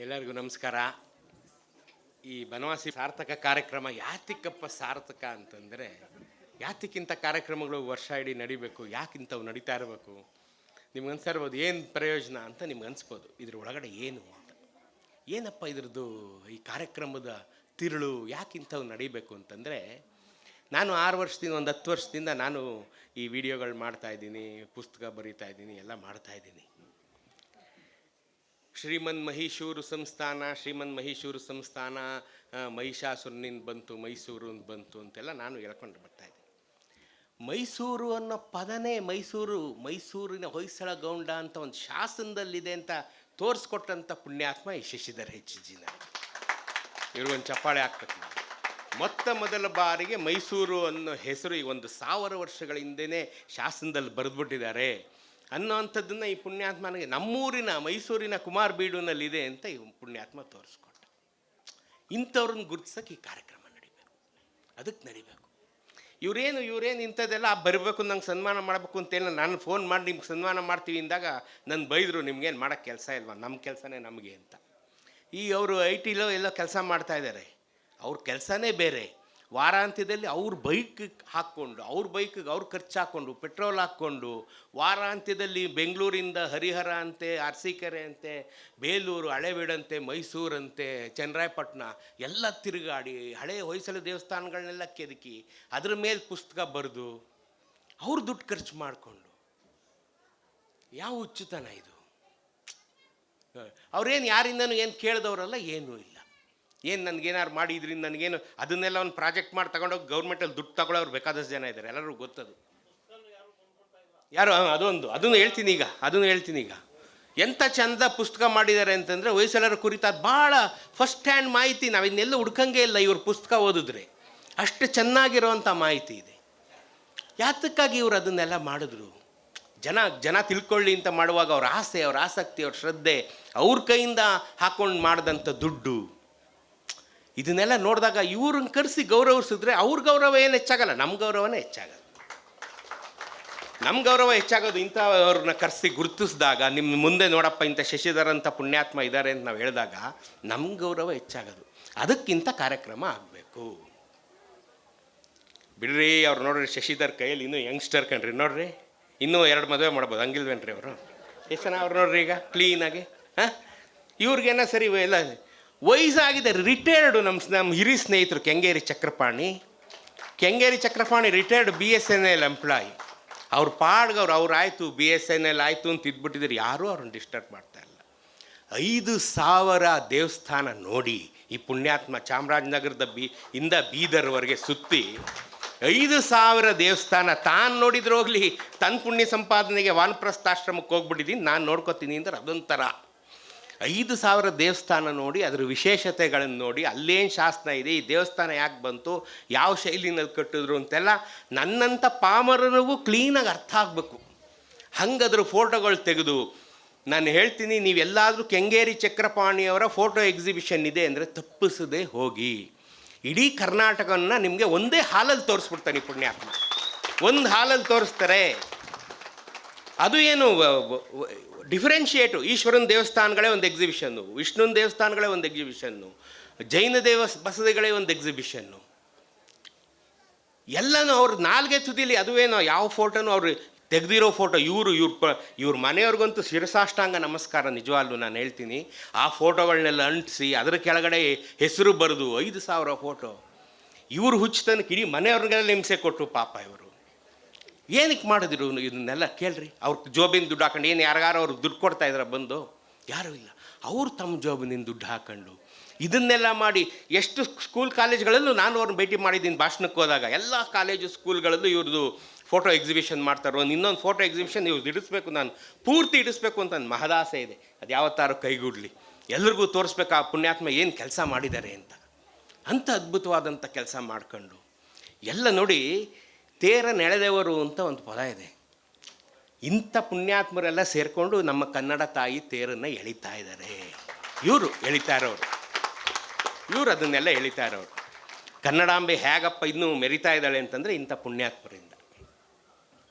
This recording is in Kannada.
ಎಲ್ಲರಿಗೂ ನಮಸ್ಕಾರ. ಈ ಬನವಾಸಿ ಸಾರ್ಥಕ ಕಾರ್ಯಕ್ರಮ ಯಾತಿಕ್ಕಪ್ಪ ಸಾರ್ಥಕ ಅಂತಂದರೆ, ಯಾತಿಕ್ಕಿಂತ ಕಾರ್ಯಕ್ರಮಗಳು ವರ್ಷ ಇಡೀ ನಡಿಬೇಕು ಯಾಕಿಂಥವು ನಡೀತಾ ಇರಬೇಕು? ನಿಮ್ಗೆ ಅನ್ಸಿರ್ಬೋದು ಏನು ಪ್ರಯೋಜನ ಅಂತ ನಿಮ್ಗೆ ಅನ್ಸ್ಬೋದು. ಇದ್ರ ಒಳಗಡೆ ಏನು ಅಂತ. ಏನಪ್ಪ ಇದ್ರದ್ದು ಈ ಕಾರ್ಯಕ್ರಮದ ತಿರುಳು ಯಾಕಿಂಥವು ನಡಿಬೇಕು ಅಂತಂದರೆ, ನಾನು ಆರು ವರ್ಷದಿಂದ, ಒಂದು ಹತ್ತು ವರ್ಷದಿಂದ ನಾನು ಈ ವಿಡಿಯೋಗಳು ಮಾಡ್ತಾಯಿದ್ದೀನಿ ಪುಸ್ತಕ ಬರೀತಾ ಇದ್ದೀನಿ, ಎಲ್ಲ ಮಾಡ್ತಾ ಇದ್ದೀನಿ. ಶ್ರೀಮನ್ ಮಹೀಶೂರು ಸಂಸ್ಥಾನ ಶ್ರೀಮನ್ ಮಹೀಶೂರು ಸಂಸ್ಥಾನ ಮಹಿಷಾಸುರನಿಂದ ಬಂತು ಮೈಸೂರು ಅಂತ ಬಂತು ಅಂತೆಲ್ಲ ನಾನು ಹೇಳ್ಕೊಂಡು ಬರ್ತಾ ಇದ್ದೆ ಮೈಸೂರು ಅನ್ನೋ ಪದನೇ ಮೈಸೂರು, ಮೈಸೂರಿನ ಹೊಯ್ಸಳ ಗೌಂಡ ಅಂತ ಒಂದು ಶಾಸನದಲ್ಲಿದೆ ಅಂತ ತೋರಿಸ್ಕೊಟ್ಟಂಥ ಪುಣ್ಯಾತ್ಮ ಈ ಶಶಿಧರ್ ಹೆಚ್ಚಿಜಿನ ಇವ್ರಿಗೊಂದು ಚಪ್ಪಾಳೆ ಹಾಕ್ಬೇಕು. ಮೊತ್ತ ಮೊದಲ ಬಾರಿಗೆ ಮೈಸೂರು ಅನ್ನೋ ಹೆಸರು ಈ ಒಂದು ಸಾವಿರ ವರ್ಷಗಳ ಹಿಂದೆಯೇ ಶಾಸನದಲ್ಲಿ ಬರೆದ್ಬಿಟ್ಟಿದ್ದಾರೆ. ಅನ್ನೋವಂಥದ್ದನ್ನು ಈ ಪುಣ್ಯಾತ್ಮನಿಗೆ ನಮ್ಮೂರಿನ ಮೈಸೂರಿನ ಕುಮಾರ್ ಬೀಡುನಲ್ಲಿದೆ ಅಂತ ಈ ಪುಣ್ಯಾತ್ಮ ತೋರಿಸ್ಕೊಟ್ಟ. ಇಂಥವ್ರನ್ನ ಗುರುತಿಸೋಕೆ ಈ ಕಾರ್ಯಕ್ರಮ ನಡಿಬೇಕು. ಅದಕ್ಕೆ ನಡಿಬೇಕು. ಇವರೇನು ಇವರೇನು ಇಂಥದ್ದೆಲ್ಲ ಬರಬೇಕು ನಂಗೆ ಸನ್ಮಾನ ಮಾಡಬೇಕು ಅಂತೇಳಿ ನಾನು ಫೋನ್ ಮಾಡಿ ನಿಮ್ಗೆ ಸನ್ಮಾನ ಮಾಡ್ತೀವಿ ಅಂದಾಗ ನನ್ನ ಬೈದರು ನಿಮ್ಗೇನು ಮಾಡೋಕ್ಕೆ ಕೆಲಸ ಇಲ್ವಾ? ನಮ್ಮ ಕೆಲಸನೇ ನಮಗೆ ಅಂತ. ಈ ಅವರು ಐ ಟಿಲೋ ಎಲ್ಲ ಕೆಲಸ ಮಾಡ್ತಾ ಇದ್ದಾರೆ ಅವ್ರ ಕೆಲಸನೇ ಬೇರೆ. ವಾರಾಂತ್ಯದಲ್ಲಿ ಅವ್ರ ಬೈಕ್ ಹಾಕ್ಕೊಂಡು, ಅವ್ರ ಬೈಕಿಗೆ ಅವ್ರು ಖರ್ಚು ಹಾಕ್ಕೊಂಡು, ಪೆಟ್ರೋಲ್ ಹಾಕ್ಕೊಂಡು ವಾರಾಂತ್ಯದಲ್ಲಿ ಬೆಂಗಳೂರಿಂದ ಹರಿಹರ ಅಂತೆ, ಅರಸೀಕೆರೆ ಅಂತೆ, ಬೇಲೂರು, ಹಳೆಬೀಡಂತೆ, ಮೈಸೂರಂತೆ ಚನ್ನರಾಯಪಟ್ಟಣ ಎಲ್ಲ ತಿರುಗಾಡಿ, ಹಳೆ ಹೊಯ್ಸಳ ದೇವಸ್ಥಾನಗಳನ್ನೆಲ್ಲ ಕೆದಕಿ ಅದ್ರ ಮೇಲೆ ಪುಸ್ತಕ ಬರೆದು ಅವ್ರು ದುಡ್ಡು ಖರ್ಚು ಮಾಡಿಕೊಂಡು. ಯಾವ ಹುಚ್ಚುತನ ಇದು? ಅವ್ರೇನು ಯಾರಿಂದನೂ ಏನು ಕೇಳಿದವರಲ್ಲ, ಏನೂ ಇಲ್ಲ. ಏನು ನನಗೇನಾರು ಮಾಡಿ ಇದರಿಂದ ನನಗೇನು ಅದನ್ನೆಲ್ಲ ಒಂದು ಪ್ರಾಜೆಕ್ಟ್ ಮಾಡಿ ತಗೊಂಡೋಗಿ ಗೌರ್ಮೆಂಟಲ್ಲಿ ದುಡ್ಡು ತಗೊಳ್ಳೋರು ಬೇಕಾದಷ್ಟು ಜನ ಇದ್ದಾರೆ ಎಲ್ಲರೂ ಗೊತ್ತದು. ಯಾರು ಅದೊಂದು, ಅದನ್ನು ಹೇಳ್ತೀನಿ ಈಗ, ಅದನ್ನು ಹೇಳ್ತೀನಿ ಈಗ. ಎಂಥ ಚಂದ ಪುಸ್ತಕ ಮಾಡಿದ್ದಾರೆ ಅಂತಂದರೆ ಹೊಯ್ಸಳರ ಕುರಿತಾದ ಭಾಳ ಫಸ್ಟ್ ಹ್ಯಾಂಡ್ ಮಾಹಿತಿ ನಾವು ಇನ್ನೆಲ್ಲ ಹುಡ್ಕಂಗೆ ಇಲ್ಲ ಇವ್ರ ಪುಸ್ತಕ ಓದಿದ್ರೆ. ಅಷ್ಟು ಚೆನ್ನಾಗಿರೋವಂಥ ಮಾಹಿತಿ ಇದೆ. ಯಾತಕ್ಕಾಗಿ ಇವರು ಅದನ್ನೆಲ್ಲ ಮಾಡಿದ್ರು? ಜನ ಜನ ತಿಳ್ಕೊಳ್ಳಿ ಅಂತ ಮಾಡುವಾಗ ಅವ್ರ ಆಸೆ, ಅವ್ರ ಆಸಕ್ತಿ, ಅವ್ರ ಶ್ರದ್ಧೆ, ಅವ್ರ ಕೈಯಿಂದ ಹಾಕ್ಕೊಂಡು ಮಾಡಿದಂಥ ದುಡ್ಡು. ಇದನ್ನೆಲ್ಲ ನೋಡಿದಾಗ ಇವ್ರನ್ನ ಕರೆಸಿ ಗೌರವಿಸಿದ್ರೆ ಅವ್ರ ಗೌರವ ಏನು ಹೆಚ್ಚಾಗಲ್ಲ ನಮ್ಮ ಗೌರವನೇ ಹೆಚ್ಚಾಗಲ್ಲ ನಮ್ಮ ಗೌರವ ಹೆಚ್ಚಾಗೋದು ಇಂಥವ್ರನ್ನ ಕರೆಸಿ ಗುರುತಿಸಿದಾಗ ನಿಮ್ಮ ಮುಂದೆ ನೋಡಪ್ಪ ಇಂಥ ಶಶಿಧರ್ ಅಂತ ಪುಣ್ಯಾತ್ಮ ಇದ್ದಾರೆ ಅಂತ ನಾವು ಹೇಳಿದಾಗ ನಮ್ಮ ಗೌರವ ಹೆಚ್ಚಾಗೋದು. ಅದಕ್ಕಿಂತ ಕಾರ್ಯಕ್ರಮ ಆಗಬೇಕು. ಬಿಡ್ರಿ ಅವ್ರು ನೋಡ್ರಿ ಶಶಿಧರ್ ಕೈಯಲ್ಲಿ ಇನ್ನೂ ಯಂಗ್ಸ್ಟರ್ ಕಣ್ರಿ, ನೋಡ್ರಿ. ಇನ್ನೂ ಎರಡು ಮದುವೆ ಮಾಡ್ಬೋದು, ಹಂಗಿಲ್ವೇನ್ರಿ ಅವರು? ಎಷ್ಟು ಜನ ಅವ್ರು ನೋಡ್ರಿ ಈಗ ಕ್ಲೀನಾಗಿ ಹಾಂ? ಇವ್ರಿಗೇನ ಸರಿ ಎಲ್ಲ ವಯಸ್ಸಾಗಿದೆ ರಿಟೈರ್ಡು ನಮ್ಮ ನಮ್ಮ ಹಿರಿಯ ಸ್ನೇಹಿತರು Kengeri Chakrapani. Kengeri Chakrapani retired B S N L employee ಅವ್ರ ಪಾಡ್ಗವ್ರು ಅವ್ರು ಆಯಿತು ಬಿ ಎಸ್ ಎನ್ ಎಲ್ ಆಯಿತು ಅಂತ ಇದ್ಬಿಟ್ಟಿದ್ರು. ಯಾರೂ ಅವ್ರನ್ನ ಡಿಸ್ಟರ್ಬ್ ಮಾಡ್ತಾ ಇಲ್ಲ. ಐದು ಸಾವಿರ ದೇವಸ್ಥಾನ ನೋಡಿ ಈ ಪುಣ್ಯಾತ್ಮ ಚಾಮರಾಜನಗರದ ಬಿ, ಇಂದ ಬೀದರ್ವರೆಗೆ ಸುತ್ತಿ ಐದು ಸಾವಿರ ದೇವಸ್ಥಾನ ತಾನು ನೋಡಿದ್ರೆ ಹೋಗಲಿ ತನ್ನ ಪುಣ್ಯ ಸಂಪಾದನೆಗೆ ವಾನಪ್ರಸ್ಥಾಶ್ರಮಕ್ಕೆ ಹೋಗ್ಬಿಟ್ಟಿದ್ದೀನಿ ನಾನು ನೋಡ್ಕೊತೀನಿ ಅಂದ್ರೆ ಅದೊಂಥರ. ಐದು ಸಾವಿರ ದೇವಸ್ಥಾನ ನೋಡಿ, ಅದರ ವಿಶೇಷತೆಗಳನ್ನು ನೋಡಿ, ಅಲ್ಲೇನು ಶಾಸನ ಇದೆ, ಈ ದೇವಸ್ಥಾನ ಯಾಕೆ ಬಂತು, ಯಾವ ಶೈಲಿನಲ್ಲಿ ಕಟ್ಟಿದ್ರು ಅಂತೆಲ್ಲ ನನ್ನಂಥ ಪಾಮರನಿಗೂ ಕ್ಲೀನಾಗಿ ಅರ್ಥ ಆಗಬೇಕು. ಹಂಗೆ ಅದ್ರ ಫೋಟೋಗಳು ತೆಗೆದು, ನಾನು ಹೇಳ್ತೀನಿ ನೀವೆಲ್ಲಾದರೂ ಕೆಂಗೇರಿ ಚಕ್ರಪಾಣಿಯವರ ಫೋಟೋ ಎಕ್ಸಿಬಿಷನ್ ಇದೆ ಅಂದರೆ ತಪ್ಪಿಸದೆ ಹೋಗಿ. ಇಡೀ ಕರ್ನಾಟಕವನ್ನು ನಿಮಗೆ ಒಂದೇ ಹಾಲಲ್ಲಿ ತೋರಿಸ್ಬಿಡ್ತಾನೆ ಪುಣ್ಯಾತ್ಮ. ಒಂದು ಹಾಲಲ್ಲಿ ತೋರಿಸ್ತಾರೆ. ಅದು ಏನು ಡಿಫ್ರೆನ್ಷಿಯೇಟು ಈಶ್ವರನ ದೇವಸ್ಥಾನಗಳೇ ಒಂದು ಎಕ್ಸಿಬಿಷನ್ನು ವಿಷ್ಣುನ ದೇವಸ್ಥಾನಗಳೇ ಒಂದು ಎಕ್ಸಿಬಿಷನ್ನು ಜೈನ ದೇವ ಬಸದಿಗಳೇ ಒಂದು ಎಕ್ಸಿಬಿಷನ್ನು ಎಲ್ಲನೂ ಅವ್ರ ನಾಲ್ಗೆ ತುದಿಲಿ ಅದುವೇನೋ ಯಾವ ಫೋಟೋನು ಅವ್ರು ತೆಗೆದಿರೋ ಫೋಟೋ ಇವರು, ಇವ್ರ ಪ, ಇವ್ರ ಮನೆಯವ್ರಿಗಂತೂ ಶಿರಸಾಷ್ಟಾಂಗ ನಮಸ್ಕಾರ ನಿಜವಾಗ್ಲೂ ನಾನು ಹೇಳ್ತೀನಿ. ಆ ಫೋಟೋಗಳನ್ನೆಲ್ಲ ಅಂಟಿಸಿ, ಅದರ ಕೆಳಗಡೆ ಹೆಸರು ಬರೆದು ಐದು ಸಾವಿರ ಫೋಟೋ ಇವ್ರು ಹುಚ್ಚತನಕ್ಕೆ ಇಡೀ ಮನೆಯವ್ರಿಗೆಲ್ಲ ಹಿಂಸೆ ಕೊಟ್ಟರು ಪಾಪ ಇವರು. ಏನಕ್ಕೆ ಮಾಡಿದ್ರು ಇದನ್ನೆಲ್ಲ? ಕೇಳ್ರಿ. ಅವ್ರ ಜೋಬಿನ ದುಡ್ಡು ಹಾಕೊಂಡು ಏನು ಯಾರಿಗಾರು ಅವ್ರಿಗೆ ದುಡ್ಡು ಕೊಡ್ತಾ ಇದ್ರ ಬಂದು? ಯಾರೂ ಇಲ್ಲ. ಅವ್ರು ತಮ್ಮ ಜೋಬಿನಿಂದ ದುಡ್ಡು ಹಾಕೊಂಡು ಇದನ್ನೆಲ್ಲ ಮಾಡಿ ಎಷ್ಟು ಸ್ಕೂಲ್ ಕಾಲೇಜ್ಗಳಲ್ಲೂ ನಾನು ಅವ್ರನ್ನ ಭೇಟಿ ಮಾಡಿದ್ದೀನಿ ಭಾಷಣಕ್ಕೆ ಹೋದಾಗ. ಎಲ್ಲ ಕಾಲೇಜು ಸ್ಕೂಲ್ಗಳಲ್ಲೂ ಇವ್ರದ್ದು ಫೋಟೋ ಎಕ್ಸಿಬಿಷನ್ ಮಾಡ್ತಾರೆ, ಇನ್ನೊಂದು ಫೋಟೋ ಎಕ್ಸಿಬಿಷನ್ ಇವ್ರದ್ದು ಇಡಿಸ್ಬೇಕು ನಾನು, ಪೂರ್ತಿ ಇಡಿಸ್ಬೇಕು ಅಂತ ನನ್ನ ಮಹದಾಸೆ ಇದೆ. ಅದು ಯಾವತ್ತಾರು ಕೈಗೂಡಲಿ. ಎಲ್ರಿಗೂ ತೋರಿಸ್ಬೇಕು ಆ ಪುಣ್ಯಾತ್ಮ ಏನು ಕೆಲಸ ಮಾಡಿದ್ದಾರೆ ಅಂತ. ಅಂಥ ಅದ್ಭುತವಾದಂಥ ಕೆಲಸ ಮಾಡ್ಕೊಂಡು ಎಲ್ಲ ನೋಡಿ ತೇರ ನೆಳೆದವರು ಅಂತ ಒಂದು ಪದ ಇದೆ. ಇಂಥ ಪುಣ್ಯಾತ್ಮರೆಲ್ಲ ಸೇರಿಕೊಂಡು ನಮ್ಮ ಕನ್ನಡ ತಾಯಿ ತೇರನ್ನು ಎಳಿತಾ ಇದ್ದಾರೆ ಇವರು ಎಳಿತಾ ಇರೋರು. ಇವರು ಅದನ್ನೆಲ್ಲ ಎಳಿತಾ ಇರೋರು. ಕನ್ನಡಾಂಬೆ ಹೇಗಪ್ಪ ಇನ್ನೂ ಮೆರಿತಾ ಇದ್ದಾಳೆ ಅಂತಂದರೆ ಇಂಥ ಪುಣ್ಯಾತ್ಮರಿಂದ